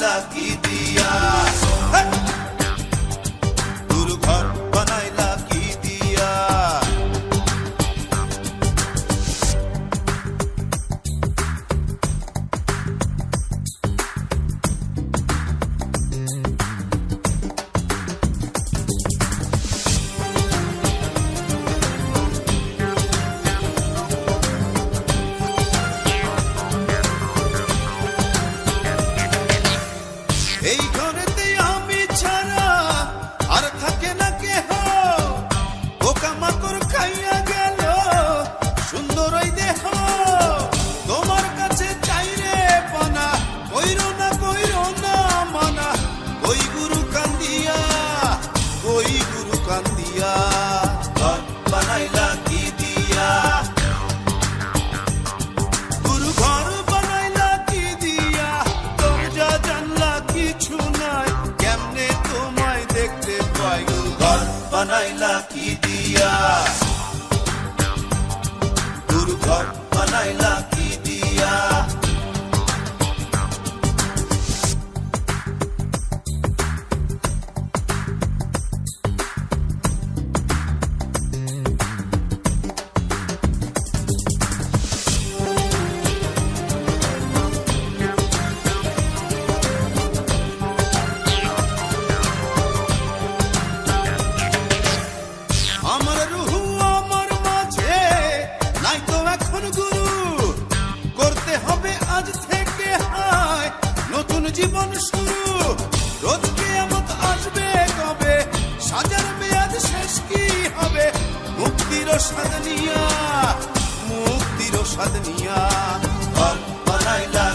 laki ঘর বানাইলা কি দিয়া? গুরু ঘর বানাইলা কি দিয়া? তোমরা জানলা কিছু নাই। কেমনে তোমায় দেখতে পাই? ঘর বানাইলা কি দিয়া? গুরু ঘর বানাইলা নিয়া মুক্তির সাদ নিয়া বানাইলা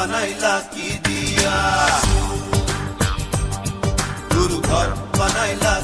বানাইলা কি দিয়া? দুর্ঘর বানাইলা